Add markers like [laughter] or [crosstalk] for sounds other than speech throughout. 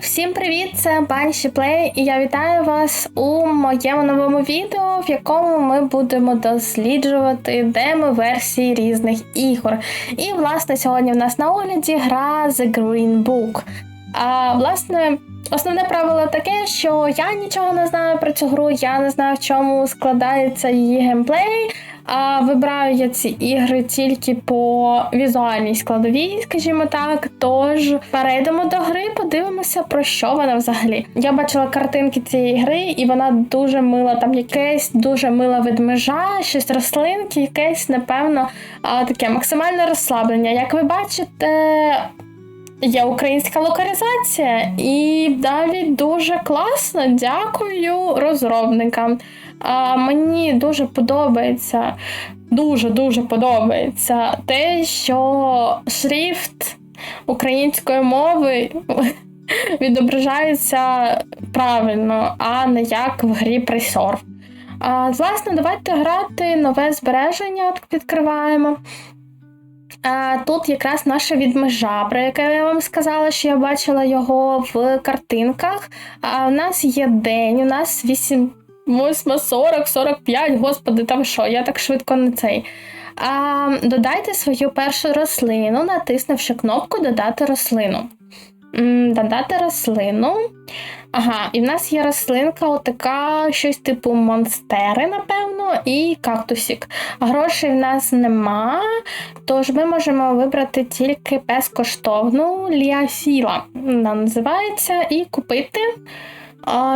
Всім привіт! Це Банші Плей, і я вітаю вас у моєму новому відео, в якому ми будемо досліджувати демо-версії різних ігор. І, власне, сьогодні в нас на огляді гра The Green Book. А власне, основне правило таке, що я нічого не знаю про цю гру, я не знаю, в чому складається її геймплей. А вибираю я ці ігри тільки по візуальній складовій, скажімо так. Тож перейдемо до гри, подивимося, про що вона взагалі. Я бачила картинки цієї гри, і вона дуже мила. Там якесь дуже мила ведмежа, щось рослинки, якесь, напевно, таке максимальне розслаблення. Як ви бачите. Є українська локалізація, і навіть дуже класно. Дякую розробникам. А Мені дуже подобається, дуже-дуже подобається те, що шрифт української мови [laughs] відображається правильно, а не як в грі Pressor. А, Власне, давайте грати нове збереження. Відкриваємо. А, Тут якраз наша відмежа, про яке я вам сказала, що я бачила його в картинках. А У нас є день, у нас 8 8, 40, 45, господи, там що, я так швидко не цей. А, Додайте свою першу рослину, натиснувши кнопку Додати рослину. Додати рослину. Ага, і в нас є рослинка, отака, щось типу монстери, напевно, і кактусик. Грошей в нас нема, тож ми можемо вибрати тільки безкоштовну ліафіла. Вона називається, і купити.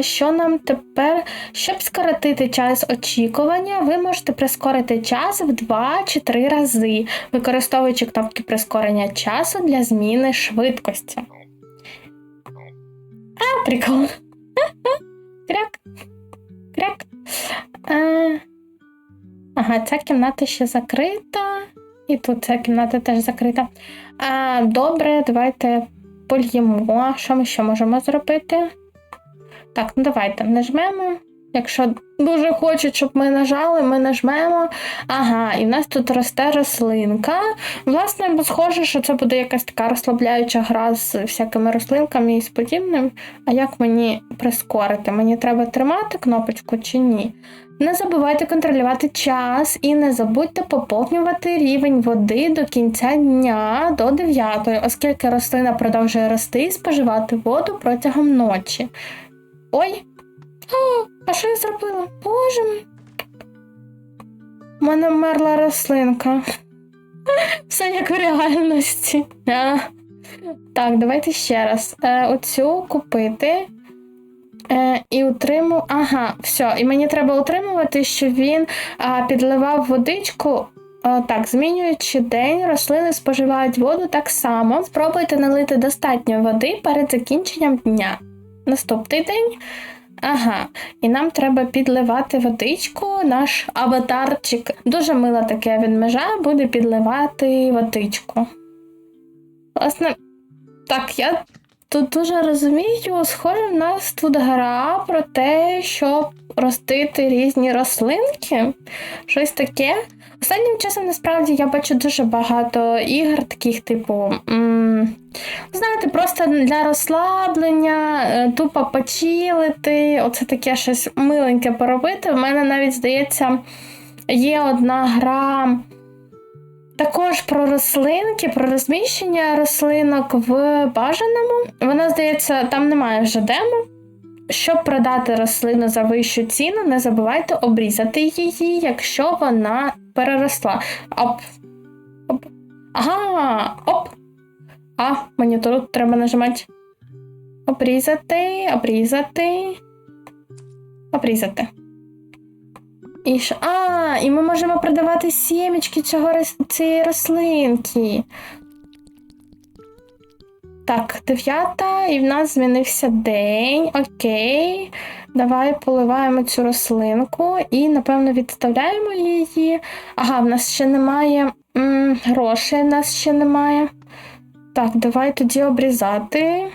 Що нам тепер? Щоб скоротити час очікування, ви можете прискорити час в 2 чи 3 рази, використовуючи кнопки прискорення часу для зміни швидкості. А, прикол. [laughs] Кряк. Кряк. Ага, ця кімната ще закрита. І тут ця кімната теж закрита. А, Добре, давайте польємо. Що ми ще можемо зробити? Так, ну давайте нажмемо. Якщо дуже хочуть, щоб ми нажали, ми нажмемо. Ага, і в нас тут росте рослинка. Власне, схоже, що це буде якась така розслабляюча гра з всякими рослинками і з подібним. А як мені прискорити? Мені треба тримати кнопочку чи ні? Не забувайте контролювати час і не забудьте поповнювати рівень води до кінця дня до 9, оскільки рослина продовжує рости і споживати воду протягом ночі. Ой! О, а що я зробила? Боже. У мене вмерла рослинка. [laughs] Все як в реальності. А. Так, давайте ще раз. Е, Оцю купити. Е, І утриму. Ага, все. І мені треба утримувати, щоб він а, підливав водичку. А, так, змінюючи день, рослини споживають воду так само. Спробуйте налити достатньо води перед закінченням дня. Наступний день. Ага, і нам треба підливати водичку, наш аватарчик. Дуже мила таке він межа, буде підливати водичку. Власне, так, я тут дуже розумію, схоже, в нас тут гра про те, щоб ростити різні рослинки. Щось таке. Останнім часом, насправді, я бачу дуже багато ігор, таких, типу, м знаєте, просто для розслаблення, е, тупо почілити, оце таке щось миленьке поробити. В мене навіть, здається, є одна гра. Також про рослинки, про розміщення рослинок в бажаному. Вона, здається, там немає вже демо. Щоб продати рослину за вищу ціну, не забувайте обрізати її, якщо вона переросла. Оп. Оп. Ага, оп. А, мені тут треба нажимати. Обрізати, обрізати. Обрізати. І що? А, і ми можемо продавати сімечки цього цієї рослинки. Так, дев'ята, і в нас змінився день. Окей. Давай поливаємо цю рослинку і, напевно, відставляємо її. Ага, в нас ще немає грошей, в нас ще немає. Так, давай тоді обрізати.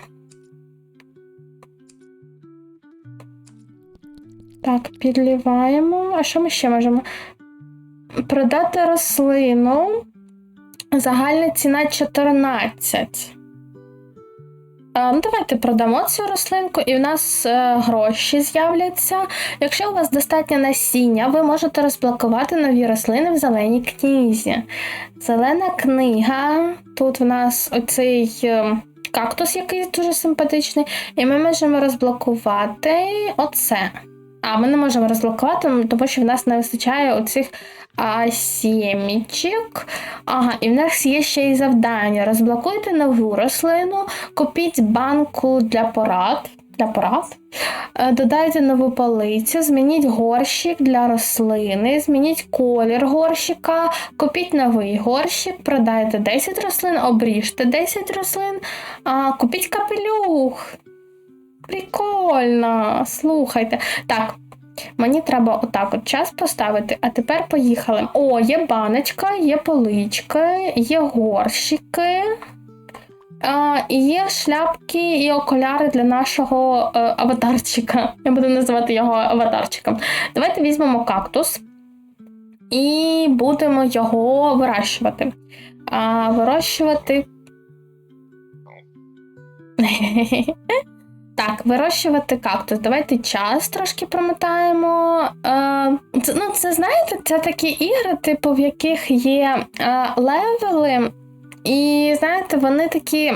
Так, підліваємо. А що ми ще можемо? Продати рослину. Загальна ціна 14. е, ну давайте продамо цю рослинку, і в нас е, гроші з'являться. Якщо у вас достатньо насіння, ви можете розблокувати нові рослини в зеленій книзі. Зелена книга. Тут в нас оцей е, кактус, який дуже симпатичний, і ми можемо розблокувати оце. А, ми не можемо розблокувати, тому що в нас не вистачає оцих а, сімічок. Ага, і в нас є ще й завдання. Розблокуйте нову рослину, купіть банку для порад. Для порад. Е, Додайте нову полицю, змініть горщик для рослини, змініть колір горщика, купіть новий горщик, продайте 10 рослин, обріжте 10 рослин, купіть капелюх. Прикольно, слухайте. Так, мені треба отак от час поставити, а тепер поїхали. О, є баночка, є полички, є горщики. Є шляпки і окуляри для нашого е, аватарчика. Я буду називати його аватарчиком. Давайте візьмемо кактус і будемо його вирощувати. Вирощувати. [laughs] Так, вирощувати кактус. Давайте час трошки промотаємо. Е, це, ну, це знаєте, це такі ігри, типу, в яких є е, левели, і знаєте, вони такі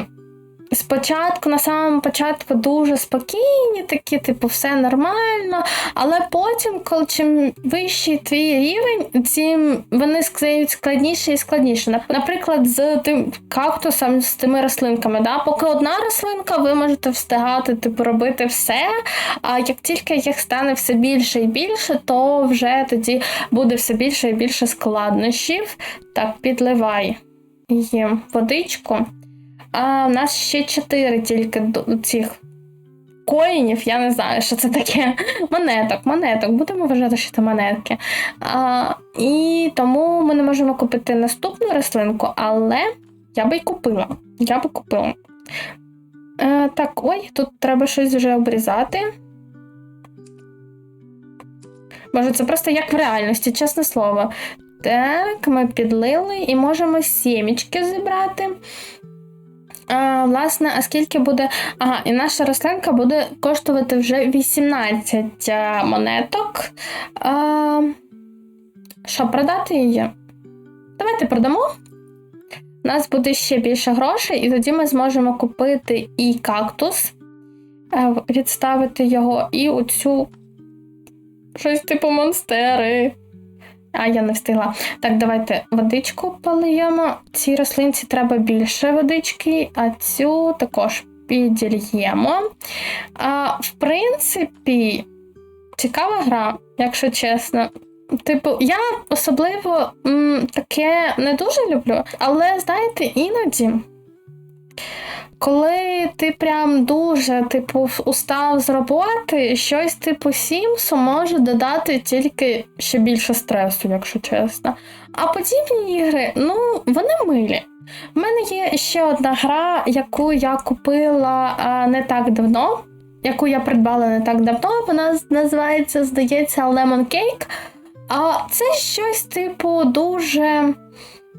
спочатку, на самому початку, дуже спокійні, такі, типу, все нормально. Але потім, коли чим вищий твій рівень, тим вони стають складніше і складніше. Наприклад, з тим кактусом, з тими рослинками. Да? Поки одна рослинка, ви можете встигати, типу, робити все. А як тільки їх стане все більше і більше, то вже тоді буде все більше і більше складнощів. Так, підливай їм водичку. А в нас ще чотири тільки цих коїнів, я не знаю, що це таке. Монеток, монеток, будемо вважати, що це монетки. А, і тому ми не можемо купити наступну рослинку, але я би й купила. Я би купила. Е, так, ой, тут треба щось вже обрізати. Може, це просто як в реальності, чесне слово. Так, ми підлили і можемо сімічки зібрати. А, власне, а скільки буде. Ага, і наша рослинка буде коштувати вже 18 монеток. А, що, продати її? Давайте продамо. У нас буде ще більше грошей, і тоді ми зможемо купити і кактус, е, відставити його, і оцю щось типу монстери. А, я не встигла. Так, давайте водичку полиємо. Цій рослинці треба більше водички, а цю також підільємо. А, в принципі, цікава гра, якщо чесно. Типу, я особливо м, таке не дуже люблю, але знаєте, іноді. Коли ти прям дуже типу устав з роботи, щось типу Сімсу може додати тільки ще більше стресу, якщо чесно. А подібні ігри, ну, вони милі. У мене є ще одна гра, яку я купила а, не так давно, яку я придбала не так давно. Вона називається, здається, Lemon Cake. А це щось, типу, дуже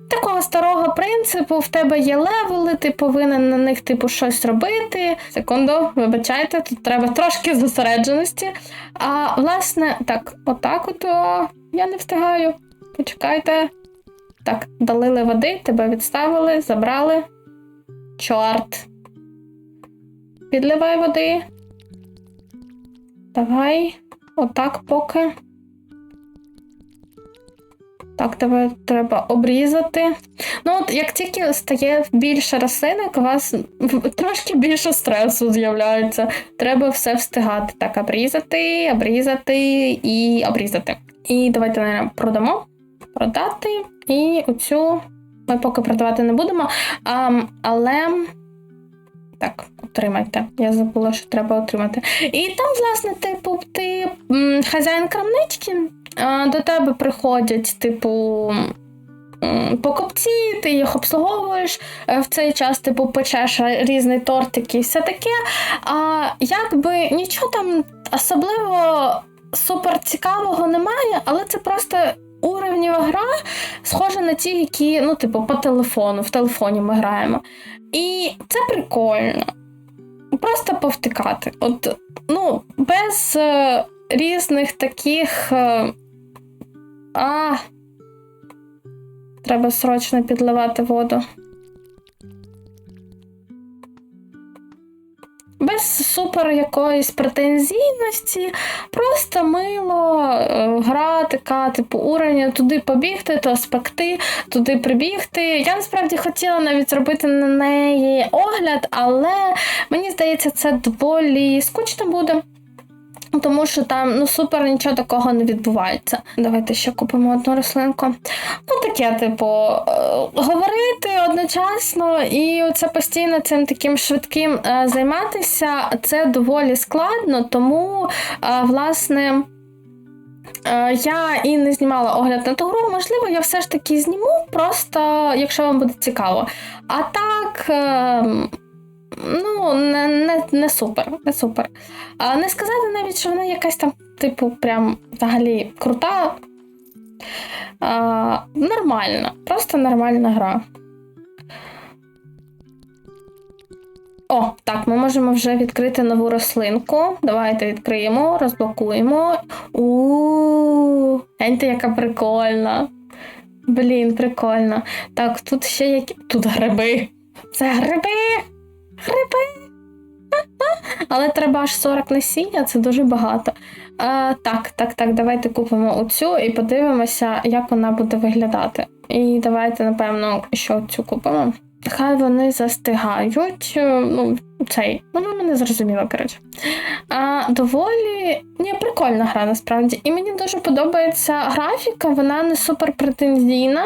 такого старого принципу: в тебе є левели, ти повинен на них, типу, щось робити. Секунду, вибачайте, тут треба трошки зосередженості. А власне, так, отак от я не встигаю. Почекайте. Так, долили води, тебе відставили, забрали. Чорт. Підливай води. Давай. Отак поки. Так, тебе треба обрізати. Ну, от як тільки стає більше рослинок, у вас трошки більше стресу з'являється. Треба все встигати. Так, обрізати, обрізати і обрізати. І давайте наверное, продамо. Продати. І оцю ми поки продавати не будемо. А, але. Так, отримайте. Я забула, що треба отримати. І там, власне, типу, ти хазяїн крамнички, до тебе приходять, типу. Покупці, ти їх обслуговуєш е, в цей час, типу, печеш різний тортик і все таке. А якби нічого там особливо супер цікавого немає, але це просто уровнєва гра, схожа на ті, які, ну, типу, по телефону, в телефоні ми граємо. І це прикольно. просто повтикати. От, ну, без е, різних таких. Е, а, треба срочно підливати воду. Без супер якоїсь претензійності, просто мило, е, гра така, типу, уровня, туди побігти, то спекти, туди прибігти. Я насправді хотіла навіть зробити на неї огляд, але мені здається, це доволі скучно буде. Тому що там ну супер нічого такого не відбувається. Давайте ще купимо одну рослинку. Ну, таке, типу, е, говорити одночасно і це постійно цим таким швидким е, займатися, це доволі складно, тому, е, власне. Я і не знімала огляд на ту гру, можливо, я все ж таки зніму, просто якщо вам буде цікаво. А так, е, ну, не, не, не супер. Не супер. А не сказати навіть, що вона якась там, типу, прям взагалі крута. А, нормальна, просто нормальна гра. О, так, ми можемо вже відкрити нову рослинку. Давайте відкриємо, розблокуємо. У, гляньте, яка прикольна. Блін, прикольно. Так, тут ще які. Тут гриби. Це гриби! Гриби! Але треба аж 40 насіння, це дуже багато. А, так, так, так, давайте купимо оцю і подивимося, як вона буде виглядати. І давайте, напевно, що цю купимо. Хай вони застигають. е, Ну, цей, ви мене зрозуміли, коротше. А, доволі ні, прикольна гра насправді. І мені дуже подобається графіка, вона не супер претензійна.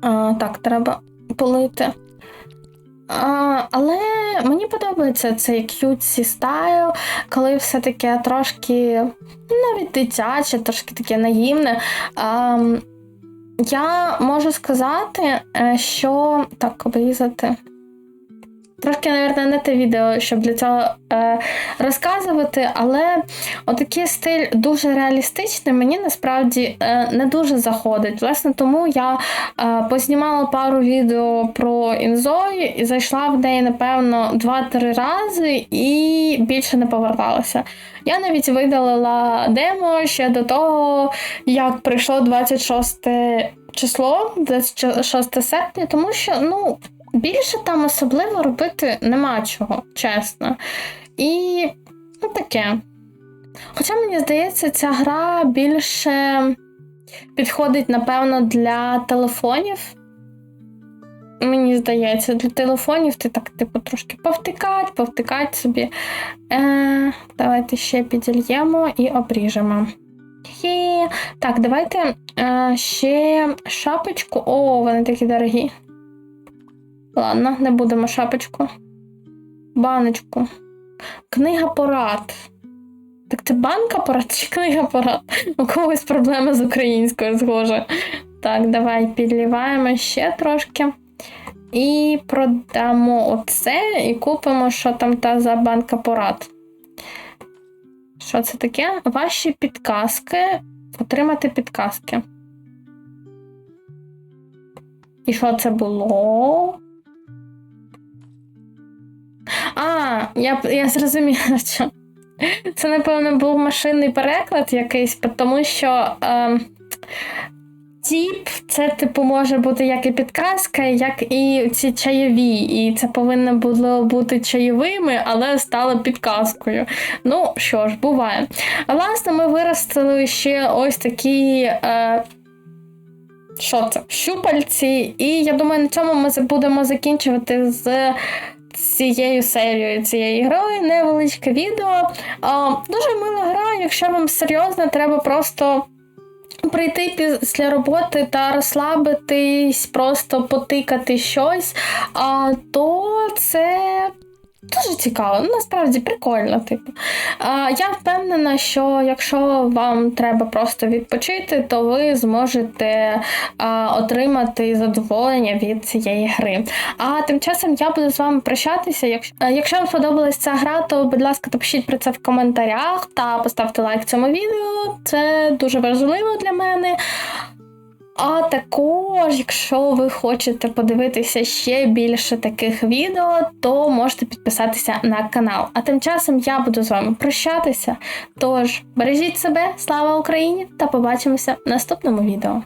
А, так, треба полити. Але мені подобається цей cutesy стайл, коли все таке трошки навіть дитяче, трошки таке наївне. А, я можу сказати, е, що так, обрізати. Трошки, мабуть, не те відео, щоб для цього е, розказувати, але отакий стиль дуже реалістичний, мені насправді е, не дуже заходить. Власне, тому я е, познімала пару відео про Інзой і зайшла в неї, напевно, 2-3 рази і більше не поверталася. Я навіть видалила демо ще до того, як прийшло 26 число, 26 серпня, тому що, ну. Більше там особливо робити нема чого, чесно. І ну таке. Хоча мені здається, ця гра більше підходить, напевно, для телефонів. Мені здається, для телефонів ти так, типу, трошки повтикать, повтикать собі. Е, Давайте ще підільємо і обріжемо. Хі. Так, давайте е, ще шапочку. О, вони такі дорогі. Ладно, не будемо шапочку. Баночку. Книга порад. Так це банка порад чи книга порад? У когось проблеми з українською схоже. Так, давай підліваємо ще трошки. І продамо оце і купимо, що там та за банка порад. Що це таке? Ваші підказки. Отримати підказки. І що це було? Я, я зрозуміла, [laughs] що це, напевно, був машинний переклад якийсь, тому що е, тіп це, типу, може бути як і підказка, як і ці чайові. І це повинно було бути чайовими, але стало підказкою. Ну що ж, буває. Власне, ми виростили ще ось такі. Е, що це? Щупальці, і я думаю, на цьому ми будемо закінчувати з цією серією цієї грою. Невеличке відео. А, Дуже мила гра, якщо вам серйозно, треба просто. Прийти після роботи та розслабитись, просто потикати щось, а то це дуже цікаво. Ну, насправді прикольно, типу. А, Я впевнена, що якщо вам треба просто відпочити, то ви зможете а, отримати задоволення від цієї гри. А тим часом я буду з вами прощатися. Якщо, якщо вам сподобалась ця гра, то будь ласка, напишіть про це в коментарях та поставте лайк цьому відео. Це дуже важливо для мене. А також, якщо ви хочете подивитися ще більше таких відео, то можете підписатися на канал. А тим часом я буду з вами прощатися. Тож бережіть себе, слава Україні, та побачимося в наступному відео.